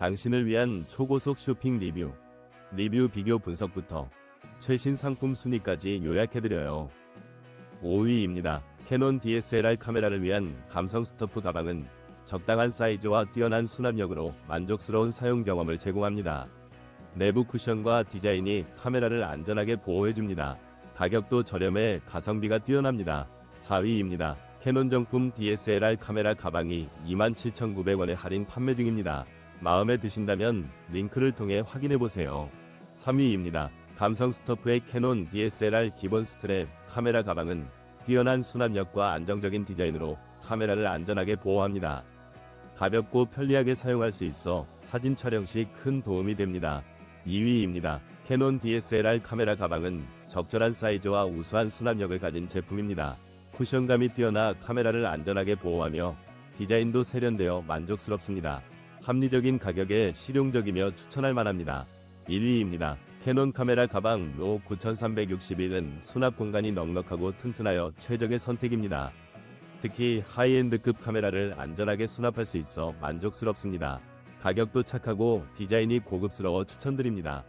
당신을 위한 초고속 쇼핑 리뷰, 리뷰 비교 분석부터 최신 상품 순위까지 요약해드려요. 5위입니다. 캐논 DSLR 카메라를 위한 감성 스토프 가방은 적당한 사이즈와 뛰어난 수납력으로 만족스러운 사용 경험을 제공합니다. 내부 쿠션과 디자인이 카메라를 안전하게 보호해줍니다. 가격도 저렴해 가성비가 뛰어납니다. 4위입니다. 캐논 정품 DSLR 카메라 가방이 27,900원에 할인 판매 중입니다. 마음에 드신다면 링크를 통해 확인해 보세요. 3위입니다. 감성 스토프의 캐논 DSLR 기본 스트랩 카메라 가방은 뛰어난 수납력과 안정적인 디자인으로 카메라를 안전하게 보호합니다. 가볍고 편리하게 사용할 수 있어 사진 촬영 시 큰 도움이 됩니다. 2위입니다. 캐논 DSLR 카메라 가방은 적절한 사이즈와 우수한 수납력을 가진 제품입니다. 쿠션감이 뛰어나 카메라를 안전하게 보호하며 디자인도 세련되어 만족스럽습니다. 합리적인 가격에 실용적이며 추천할 만합니다. 1위입니다. 캐논 카메라 가방 노 9361은 수납 공간이 넉넉하고 튼튼하여 최적의 선택입니다. 특히 하이엔드급 카메라를 안전하게 수납할 수 있어 만족스럽습니다. 가격도 착하고 디자인이 고급스러워 추천드립니다.